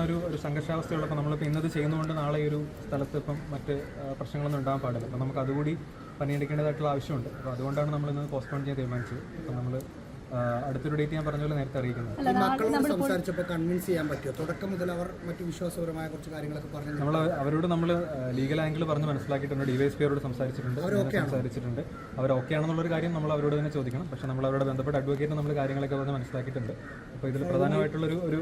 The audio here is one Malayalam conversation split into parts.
ഒരു ഒരു സംഘർഷാവസ്ഥയുള്ളപ്പോൾ നമ്മളിപ്പോൾ ഇന്നത് ചെയ്യുന്നതുകൊണ്ട് നാളെ ഈ ഒരു സ്ഥലത്ത് ഇപ്പം മറ്റ് പ്രശ്നങ്ങളൊന്നും ഉണ്ടാകാൻ പാടില്ല. അപ്പോൾ നമുക്ക് അതുകൂടി പണിയെടുക്കേണ്ടതായിട്ടുള്ള ആവശ്യമുണ്ട്. അപ്പോൾ അതുകൊണ്ടാണ് നമ്മൾ ഇന്ന് പോസ്റ്റ്പോൺ ചെയ്യാൻ തീരുമാനിച്ചത്. അപ്പം നമ്മൾ അടുത്തൊരു ഡേറ്റ് ഞാൻ പറഞ്ഞ പോലെ നേരത്തെ അറിയിക്കുന്നത്. മക്കളോട് സംസാരിച്ചപ്പോൾ കൺവിൻസ് ചെയ്യാൻ പറ്റുമോ തുടക്കം മുതൽ അവർ മറ്റു വിശ്വാസപരമായ കുറച്ച് കാര്യങ്ങളൊക്കെ പറഞ്ഞു നമ്മൾ അവരോട് നമ്മൾ ലീഗൽ ആംഗിൾ പറഞ്ഞ് മനസ്സിലാക്കിയിട്ടുണ്ട്. ഡിവൈഎസ്പിയോട് സംസാരിച്ചിട്ടുണ്ട് അവരോട് സംസാരിച്ചിട്ടുണ്ട്. അവർ ഓക്കെ ആണെന്നുള്ളൊരു കാര്യം നമ്മൾ അവരോട് തന്നെ ചോദിക്കണം. പക്ഷേ നമ്മൾ അവരോട് ബന്ധപ്പെട്ട അഡ്വക്കേറ്റ് നമ്മൾ കാര്യങ്ങളൊക്കെ പറഞ്ഞ് മനസ്സിലാക്കിയിട്ടുണ്ട്. അപ്പോൾ ഇതിൽ പ്രധാനമായിട്ടുള്ളൊരു ഒരു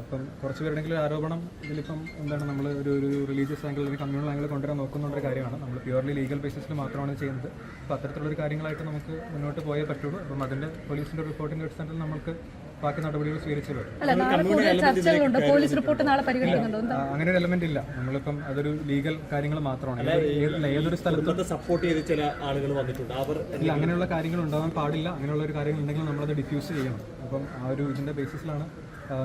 ഇപ്പം കുറച്ച് പേരുടെങ്കിലും ആരോപണം ഇതിലിപ്പം എന്താണ് നമ്മൾ ഒരു ഒരു റിലീജിയസ് ആംഗിൾ അല്ലെങ്കിൽ കമ്മ്യൂണൽ ആംഗിൾ കൊണ്ടുവരാൻ നോക്കുന്നുള്ളൊരു കാര്യമാണ്. നമ്മൾ പ്യുവർലി ലീഗൽ ബേസിസിൽ മാത്രമാണ് ചെയ്യുന്നത്. അപ്പോൾ അത്തരത്തിലുള്ളൊരു കാര്യങ്ങളായിട്ട് നമുക്ക് മുന്നോട്ട് പോയേ പറ്റുള്ളൂ. അപ്പം അതിന്റെ പോലീസിന്റെ റിപ്പോർട്ടിന്റെ അടിസ്ഥാനത്തിൽ നമുക്ക് ബാക്കി നടപടികൾ സ്വീകരിച്ചു വരും അല്ല നാളെ ചർച്ചകളുണ്ട്. പോലീസ് റിപ്പോർട്ട് നാളെ പരിഗണിക്കുന്നുണ്ടോ? അങ്ങനെ ഒരു എലമെന്റ് ഇല്ല. നമ്മളിപ്പം അതൊരു ലീഗൽ കാര്യങ്ങൾ മാത്രമാണ്. ഏതൊരു- ഏത്- ഏതൊരു സ്ഥലത്തും സപ്പോർട്ട് ചെയ്ത് ചില ആളുകൾ വന്നിട്ടുണ്ട്. അവർ ഇല്ല അങ്ങനെയുള്ള കാര്യങ്ങൾ ഉണ്ടാവാൻ പാടില്ല. അങ്ങനെയുള്ള ഒരു കാര്യങ്ങൾ ഉണ്ടെങ്കിൽ നമ്മളത് ഡിഫ്യൂസ് ചെയ്യണം. അപ്പം ആ ഒരു ഇതിന്റെ ബേസിസിലാണ്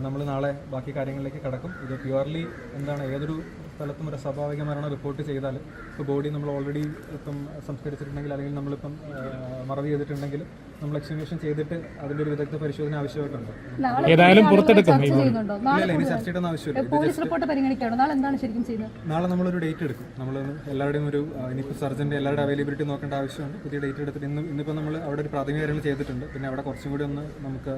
നമ്മൾ നാളെ ബാക്കി കാര്യങ്ങളിലേക്ക് കടക്കും. ഇത് പ്യുവർലി എന്താണ്? ഏതൊരു സ്ഥലത്തും ഒരു സ്വാഭാവിക മരണം റിപ്പോർട്ട് ചെയ്താൽ ഇപ്പോൾ ബോഡി നമ്മൾ ഓൾറെഡി ഇപ്പം സംസ്കരിച്ചിട്ടുണ്ടെങ്കിൽ അല്ലെങ്കിൽ നമ്മളിപ്പം മറവി ചെയ്തിട്ടുണ്ടെങ്കിൽ നമ്മൾ എക്സിമേഷൻ ചെയ്തിട്ട് അതിന്റെ ഒരു വിദഗ്ധ പരിശോധന ആവശ്യമായിട്ടുണ്ട്. നാളെ ഏതായാലും പുറത്തെടുക്കും ഇനി ചർച്ച ചെയ്യേണ്ട ആവശ്യമില്ല. പോലീസ് റിപ്പോർട്ട് പരിഗണിക്കുകയാണോ? നാളെ എന്താണ് ശരിക്കും ചെയ്യുന്നത്? നാളെ നമ്മളൊരു ഡേറ്റ് എടുക്കും. നമ്മൾ എല്ലാവരുടെയും ഒരു ഇനിയിപ്പോൾ സർജന്റെ എല്ലാവരുടെ അവൈലബിലിറ്റി നോക്കേണ്ട ആവശ്യമുണ്ട്. പുതിയ ഡേറ്റ് എടുത്തിട്ട് ഇന്ന് ഇന്നിപ്പോൾ നമ്മൾ അവിടെ ഒരു പ്രാഥമിക കാര്യങ്ങൾ ചെയ്തിട്ടുണ്ട്. പിന്നെ അവിടെ കുറച്ചും കൂടി ഒന്ന് നമുക്ക്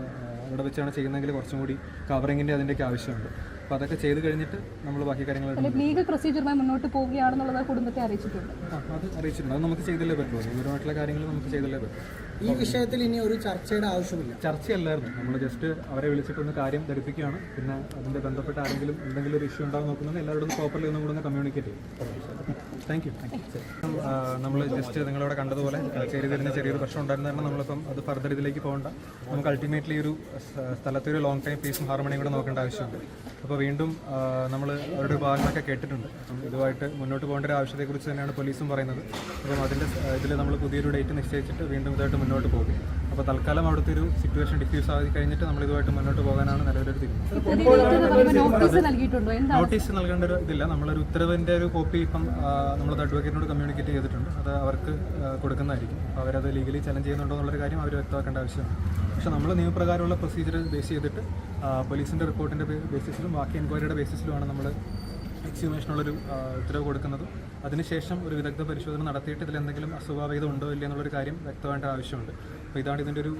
അവിടെ വെച്ചാണ് ചെയ്യുന്നതെങ്കിൽ കുറച്ചും കൂടി കവറിങ്ങിന്റെ അതിന്റെയൊക്കെ ആവശ്യമുണ്ട്. അപ്പോൾ അതൊക്കെ ചെയ്ത് കഴിഞ്ഞിട്ട് നമ്മൾ ബാക്കി കാര്യങ്ങൾ ലീഗൽ പ്രൊസീജിയറുമായി മുന്നോട്ട് പോവുകയാണെന്നുള്ളത് കുടുംബത്തെ അറിയിച്ചിട്ടുണ്ട്. അത് അറിയിച്ചിട്ടുണ്ട്. അത് നമുക്ക് ചെയ്തല്ലേ പറ്റുള്ളൂ. നിയമപരമായിട്ടുള്ള കാര്യങ്ങൾ നമുക്ക് ചെയ്തല്ലേ പറ്റും ഈ വിഷയത്തിൽ ഇനി ഒരു ചർച്ചയുടെ ആവശ്യമില്ല. ചർച്ചയല്ലായിരുന്നു. നമ്മൾ ജസ്റ്റ് അവരെ വിളിച്ചിട്ടൊന്ന് കാര്യം ധരിപ്പിക്കുകയാണ്. പിന്നെ അതിന്റെ ബന്ധപ്പെട്ട ആരെങ്കിലും എന്തെങ്കിലും ഒരു ഇഷ്യൂ ഉണ്ടാകും നോക്കുന്നത് എല്ലാവരോടും പ്രോപ്പർലി ഒന്നും കൂടെ കമ്മ്യൂണിക്കേറ്റ് ചെയ്യും. താങ്ക് യു നമ്മൾ ജസ്റ്റ് നിങ്ങളിവിടെ കണ്ടതുപോലെ ചേരി തരുന്ന ചെറിയൊരു പ്രശ്നം ഉണ്ടായിരുന്ന. കാരണം നമ്മളിപ്പം അത് ഫർദർ ഇതിലേക്ക് പോകണ്ട. നമുക്ക് അൾട്ടിമേറ്റ്ലി ഒരു സ്ഥ- സ്ഥലത്തെ ഒരു ലോങ് ടൈം പീസും ഹാർമണിയും കൂടെ നോക്കേണ്ട ആവശ്യമുണ്ട്. അപ്പോൾ വീണ്ടും നമ്മൾ അവരുടെ ഭാഗങ്ങളൊക്കെ കേട്ടിട്ടുണ്ട്. അപ്പം ഇതുമായിട്ട് മുന്നോട്ട് പോകേണ്ട ഒരു ആവശ്യത്തെക്കുറിച്ച് തന്നെയാണ് പോലീസും പറയുന്നത്. അപ്പം അതിന്റെ ഇതിൽ നമ്മൾ പുതിയൊരു ഡേറ്റ് നിശ്ചയിച്ചിട്ട് വീണ്ടും ഇതായിട്ട് മുന്നോട്ട് പോകും അപ്പോൾ തൽക്കാലം അവിടുത്തെ ഒരു സിറ്റുവേഷൻ ഡിഫ്യൂസ് ആയി കഴിഞ്ഞിട്ട് നമ്മൾ ഇതുമായിട്ട് മുന്നോട്ട് പോകാനാണ് നിലവിലൊരു തീരുമാനം. നോട്ടീസ് നൽകിയിട്ടുണ്ടോ? എന്താണ്? നോട്ടീസ് നൽകേണ്ട ഒരു ഇതില്ല. നമ്മളൊരു ഉത്തരവിന്റെ ഒരു കോപ്പി ഇപ്പം നമ്മൾ അഡ്വക്കേറ്റിനോട് കമ്മ്യൂണിക്കേറ്റ് ചെയ്തിട്ടുണ്ട്. അത് അവർക്ക് കൊടുക്കുന്നതായിരിക്കും. അപ്പോൾ അവരത് ലീഗലി ചലഞ്ച് ചെയ്യുന്നുണ്ടോ എന്നുള്ളൊരു കാര്യം അവർ വ്യക്തമാക്കേണ്ട ആവശ്യമാണ്. പക്ഷെ നമ്മൾ നിയമപ്രകാരമുള്ള പ്രൊസീജിയർ ബേസ് ചെയ്തിട്ട് പോലീസിന്റെ റിപ്പോർട്ടിന്റെ ബേസിസിലും ബാക്കി എൻക്വയറിയുടെ ബേസിസിലുമാണ് നമ്മൾ എക്സ്യൂമേഷനുള്ളൊരു ഉത്തരവ് കൊടുക്കുന്നതും. അതിനുശേഷം ഒരു വിദഗ്ധ പരിശോധന നടത്തിയിട്ട് ഇതിൽ എന്തെങ്കിലും അസ്വാഭാവികത ഉണ്ടോ ഇല്ല എന്നുള്ളൊരു കാര്യം വ്യക്തമായിട്ട് ആവശ്യമുണ്ട്. അപ്പോൾ ഇതാണ് ഇതിന്റെ ഒരു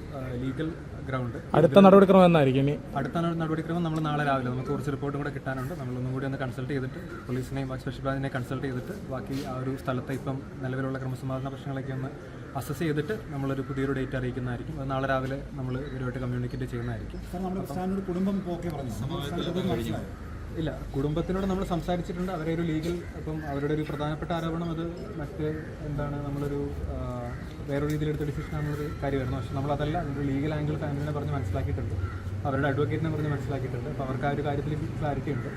ലീഗൽ ഗ്രൗണ്ട് അടുത്ത നടപടിക്രമം എന്നായിരിക്കും ഇനി? അടുത്ത നടപടിക്രമം നമ്മൾ നാളെ രാവിലെ നമുക്ക് കുറച്ച് റിപ്പോർട്ടും കൂടെ കിട്ടാനുണ്ട്. നമ്മളൊന്നും കൂടി ഒന്ന് കൺസൾട്ട് ചെയ്തിട്ട് പോലീസിനെയും സ്പെഷ്യൽ ബ്രാഞ്ചിനെ കൺസൾട്ട് ചെയ്തിട്ട് ബാക്കി ആ ഒരു സ്ഥലത്തെ ഇപ്പം നിലവിലുള്ള ക്രമസമാധാന പ്രശ്നങ്ങളൊക്കെ ഒന്ന് അസസ് ചെയ്തിട്ട് നമ്മളൊരു പുതിയൊരു ഡേറ്റ് അറിയിക്കുന്നതായിരിക്കും. അത് നാളെ രാവിലെ നമ്മൾ ഇവരുമായിട്ട് കമ്മ്യൂണിക്കേറ്റ് ചെയ്യുന്നതായിരിക്കും. ഇല്ല കുടുംബത്തിനോട് നമ്മൾ സംസാരിച്ചിട്ടുണ്ട്. അവരെ ഒരു ലീഗൽ ഇപ്പം അവരുടെ ഒരു പ്രധാനപ്പെട്ട ആരോപണം അത് മറ്റ് എന്താണ് നമ്മളൊരു വേറൊരു രീതിയിലെടുത്ത ഡിസിഷൻ ആണെന്നൊരു കാര്യമായിരുന്നു. പക്ഷെ നമ്മളതല്ല ഒരു ലീഗൽ ആംഗിൾ ഫാമിലിനെ പറഞ്ഞ് മനസ്സിലാക്കിയിട്ടുണ്ട്. അവരുടെ അഡ്വക്കേറ്റിനെ കുറിച്ച് മനസ്സിലാക്കിയിട്ടുണ്ട്. അപ്പോൾ അവർക്ക് ആ ഒരു കാര്യത്തിൽ ക്ലാരിറ്റി ഉണ്ട്.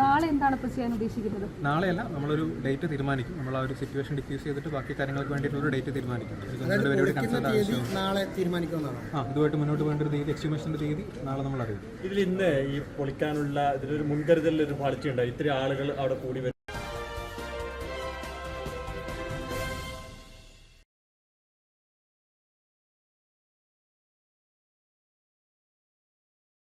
നാളെ എന്താണ് ഇപ്പോൾ ചെയ്യാൻ ഉദ്ദേശിക്കുന്നത്? നാളെയല്ല നമ്മളൊരു ഡേറ്റ് തീരുമാനിക്കും. നമ്മൾ ആ ഒരു സിറ്റുവേഷൻ ഡിഫ്യൂസ് ചെയ്തിട്ട് ബാക്കി കാര്യങ്ങൾക്ക് വേണ്ടിയിട്ടുള്ള ഡേറ്റ് തീരുമാനിക്കും. നാളെ തീരുമാനിക്കുമെന്നാണോ? ആ ഇതുമായിട്ട് മുന്നോട്ട് വേണ്ട ഒരു തീയതി എക്സ്യൂമേഷന്റെ തീയതി നാളെ നമ്മൾ അറിയും ഇതിൽ ഇന്ന് ഈ പൊളിക്കാനുള്ള ഇതിലൊരു മുൻകരുതലിൽ ഒരു പാളിച്ചുണ്ടായി ഇത്രയും ആളുകൾ അവിടെ കൂടി വരും.